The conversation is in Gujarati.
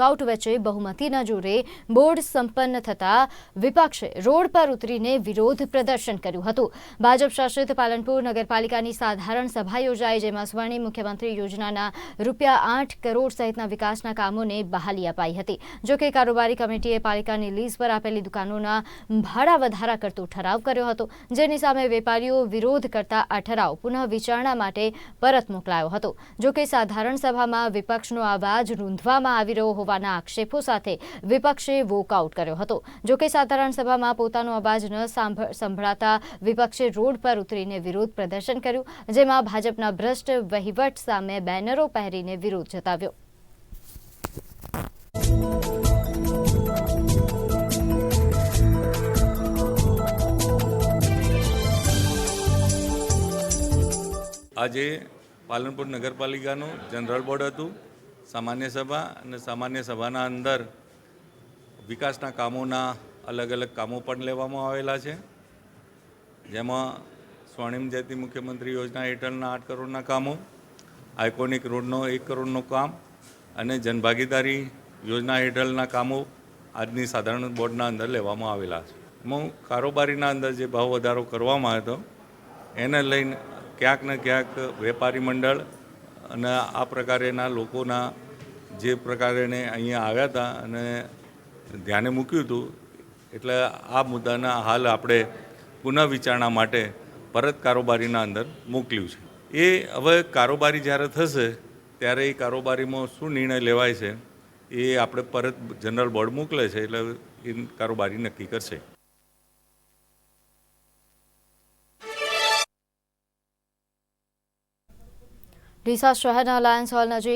આઉટ વચ્ચે બહુમતીના જોરે બોર્ડ સંપન્ન થતા વિપક્ષે રોડ પર ઉતરીને વિરોધ પ્રદર્શન કર્યું હતું. ભાજપ શાસિત પાલનપુર નગરપાલિકાની સાધારણ સભા યોજાઈ, જેમાં સ્વર્ણિમ મુખ્યમંત્રી યોજનાના રૂપિયા આઠ કરોડ સહિતના વિકાસના કામોને બહાલી અપાઈ હતી. જોકે કારોબારી કમિટીએ પાલિકાની લીઝ પર આપેલી દુકાનોના ભાડા વધારા કરતો ઠરાવ કર્યો હતો, જેની સામે વેપારીઓ વિરોધ કરતા આ ઠરાવ પુનઃ વિચારણા માટે પરત મોકલાયો હતો. જોકે સાધારણ સભામાં વિપક્ષનો અવાજ રૂંધવામાં આવી રહ્યો હોવાના આક્ષેપો સાથે વિપક્ષે વોકઆઉટ કર્યો હતો. જોકે સાધારણ સભામાં પોતાનો અવાજ ન સંભળાતા વિપક્ષે રોડ પર ઉતરીને વિરોધ પ્રદર્શન કર્યું, જેમાં ભાજપના ભ્રષ્ટ વહીવટ સામે બેનરો પહેરીને વિરોધ જતાવ્યો. આજે પાલનપુર નગરપાલિકાનું જનરલ બોર્ડ હતું. સામાન્ય સભા અને સામાન્ય સભાના અંદર વિકાસના કામોના અલગ અલગ કામો પણ લેવામાં આવેલા છે. જેમાં સ્વર્ણિમ જયંતિ મુખ્યમંત્રી યોજના હેઠળના આઠ કરોડના કામો, આઇકોનિક રોડનો એક કરોડનું કામ અને જનભાગીદારી યોજના હેઠળના કામો આજની સાધારણ બોર્ડના અંદર લેવામાં આવેલા છે. એમાં કારોબારીના અંદર જે ભાવ વધારો કરવામાં આવ્યો હતો, એને લઈને ક્યાંક ને ક્યાંક વેપારી મંડળ અને આ પ્રકારેના લોકોના જે પ્રકારેને અહીંયા આવ્યા હતા અને ધ્યાને મૂક્યું હતું, એટલે આ મુદ્દાના હાલ આપણે પુનઃ વિચારણા માટે પરત કારોબારીના અંદર મોકલ્યું છે. એ હવે કારોબારી જ્યારે થશે, ત્યારે એ કારોબારીમાં શું નિર્ણય લેવાય છે, એ આપણે પરત જનરલ બોર્ડ મોકલે છે, એટલે એ કારોબારી નક્કી કરશે. ડીસા શહેરના લાયન્સ હોલ નજીક